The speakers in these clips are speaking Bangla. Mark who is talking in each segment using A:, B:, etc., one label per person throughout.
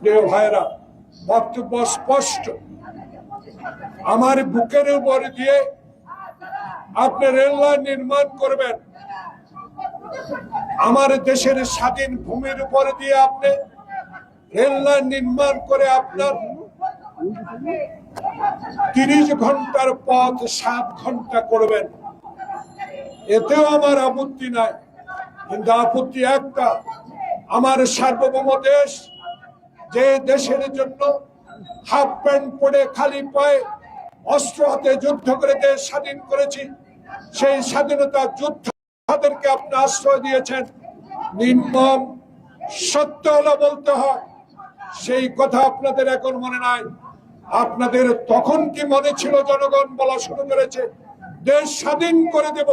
A: প্রিয় ভাইরা বক্তব্য স্পষ্ট। আমার বুকের উপর দিয়ে আপনি রেল লাইন নির্মাণ করবেন। আমার দেশের স্বাধীন ভূমির উপর দিয়ে আপনি রেল লাইন নির্মাণ করে আপনার তিরিশ ঘণ্টার পথ সাত ঘণ্টা করবেন। এতেও আমার আপত্তি নাই, কিন্তু আপত্তি একটা, আমার সার্বভৌম দেশ যে দেশের জন্য হাফ প্যান্ট পরে খালি পায়ে অস্ত্র হাতে যুদ্ধ করে দেশ স্বাধীন করেছি, সেই স্বাধীনতা যোদ্ধাদেরকে আপনি আশ্রয় দিয়েছেন। নির্মম সত্য হলো বলতে হয়, সেই কথা আপনাদের এখন মনে নাই। আপনাদের তখন কি মনে ছিল জনগণ বলা শুরু করেছে, দেশ স্বাধীন করে দেব,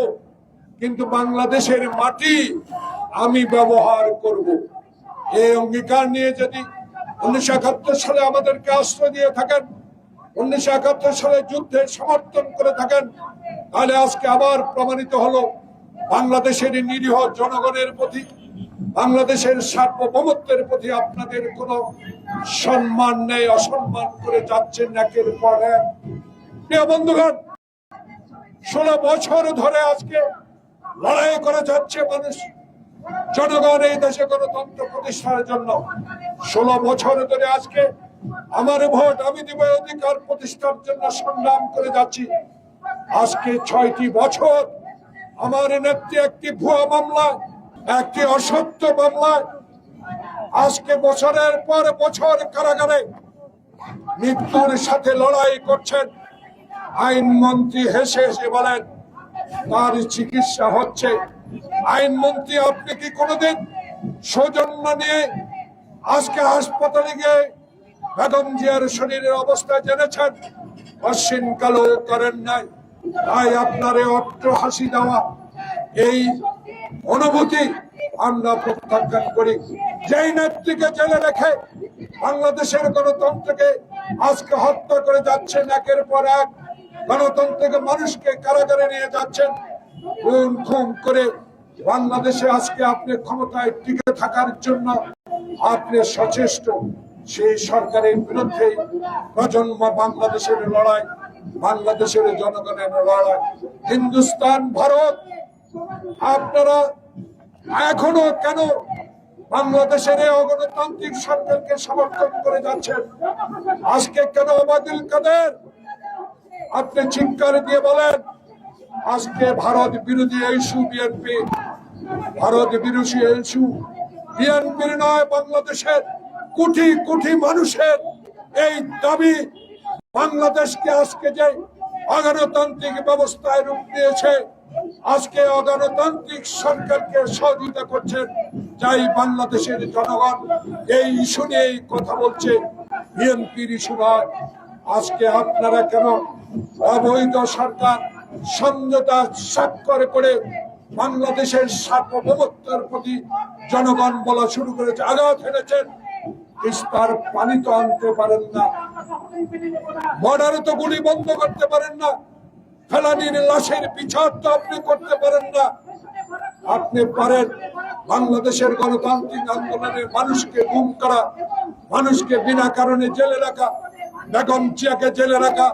A: কিন্তু বাংলাদেশের মাটি আমি ব্যবহার করব। এই অঙ্গীকার নিয়ে যদি উনিশশো একাত্তর সালে আমাদেরকে আশ্রয় দিয়ে থাকেন। উনিশশো একাত্তর সালে যুদ্ধে সমর্থন করে থাকেন। তাহলে আজকে আবার প্রমাণিত হলো, বাংলাদেশের নিরীহ জনগণের প্রতি, বাংলাদেশের সার্বভৌমত্বের প্রতি আপনাদের কোনো সম্মান নেই, অসম্মান করে যাচ্ছেন একের পর এক। প্রিয় বন্ধুগণ, ষোলো বছর ধরে আজকে লড়াই করে যাচ্ছে মানুষ। জনগণ এই দেশে গণতন্ত্র প্রতিষ্ঠার জন্য। ষোলো বছর ধরে আজকে আমার ভোট, আমি দিব অধিকার প্রতিষ্ঠার জন্য সংগ্রাম করে যাচ্ছি। আজকে ছয়টি বছর আমার নেত্রী একটি ভুয়া মামলা একটি অসত্য মামলায়, আজকে বছরের পর বছর কারাগারে মৃত্যুর সাথে লড়াই করছেন আইনমন্ত্রী হেসে হেসে বলেন, তার চিকিৎসা হচ্ছে। আইনমন্ত্রী, আপনি কি কোনোদিন সৌজন্য নিয়ে আজকে হাসপাতালে গিয়ে বেগম জিয়ার শরীরের অবস্থা জেনেছেন, অশ্বিন কালো করেন নাই। তাই আপনার অট্ট হাসি দেওয়া, এই অনুভূতি আমরা প্রত্যাখ্যান করি। যেই নেত্রীকে জেলে রেখে বাংলাদেশের গণতন্ত্রকে আজকে হত্যা করে যাচ্ছেন, একের পর এক গণতন্ত্রকে মানুষকে কারাগারে নিয়ে যাচ্ছেন, খুন খুন করে বাংলাদেশে আজকে আপনি ক্ষমতায় টিকে থাকার জন্য আপনি সচেষ্ট, সেই সরকারের বিরুদ্ধে প্রজন্ম বাংলাদেশের লড়াই, বাংলাদেশের জনগণের লড়াই। হিন্দুস্তান, ভারত, আপনারা এখনও কেন বাংলাদেশের অগণতান্ত্রিক সরকারকে সমর্থন করে যাচ্ছেন? আজকে কেন ওবায়দুল কাদের? আপনি চিৎকার দিয়ে বলেন, আজকে ভারত বিরোধী ইস্যু বিএনপি, ভারত বিরোধী ইস্যু বিএনপির নয়, বাংলাদেশের কোটি কোটি মানুষের এই দাবি। বাংলাদেশকে আজকে যে অগণতান্ত্রিক ব্যবস্থায় রূপ দিয়েছে, আজকে অগণতান্ত্রিক সরকারকে সহযোগিতা করছেন যাই বাংলাদেশের জনগণ। এই ইস্যু নিয়ে কথা বলছে বিএনপির ইস্যু নয় আজকে আপনারা কেন অবৈধ সরকার, সমঝোতা স্বাক্ষর করে বাংলাদেশের সার্বভৌমত্বের প্রতি জনগণ বলা শুরু করেছে, আঘাত হেরেছেন তিস্তার পানি তো আনতে পারেন না। বর্ডারে তো গুলি বন্ধ করতে পারেন না। ফেলানির লাশের বিচার তো আপনি করতে পারেন না। আপনি পারেন বাংলাদেশের গণতান্ত্রিক আন্দোলনের মানুষকে গুম করা, মানুষকে বিনা কারণে জেলে রাখা, বেগম জিয়াকে জেলে রাখা